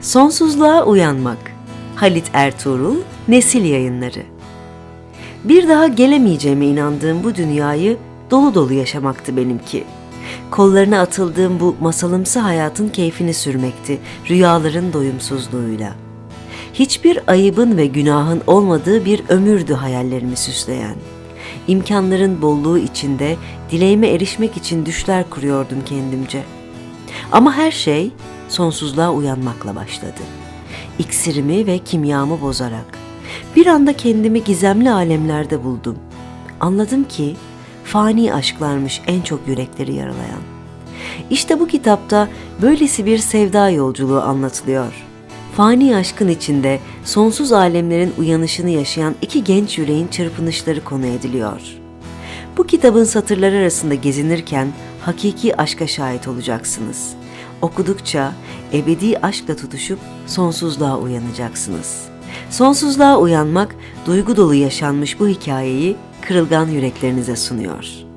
Sonsuzluğa Uyanmak Halit Ertuğrul Nesil Yayınları Bir daha gelemeyeceğime inandığım bu dünyayı dolu dolu yaşamaktı benimki. Kollarına atıldığım bu masalımsı hayatın keyfini sürmekti rüyaların doyumsuzluğuyla. Hiçbir ayıbın ve günahın olmadığı bir ömürdü hayallerimi süsleyen. İmkanların bolluğu içinde dileğime erişmek için düşler kuruyordum kendimce. Ama her şey sonsuzluğa uyanmakla başladı. İksirimi ve kimyamı bozarak. Bir anda kendimi gizemli alemlerde buldum. Anladım ki fani aşklarmış en çok yürekleri yaralayan. İşte bu kitapta böylesi bir sevda yolculuğu anlatılıyor. Fani aşkın içinde sonsuz alemlerin uyanışını yaşayan iki genç yüreğin çırpınışları konu ediliyor. Bu kitabın satırları arasında gezinirken hakiki aşka şahit olacaksınız. Okudukça ebedi aşkla tutuşup sonsuzluğa uyanacaksınız. Sonsuzluğa uyanmak duygu dolu yaşanmış bu hikayeyi kırılgan yüreklerinize sunuyor.''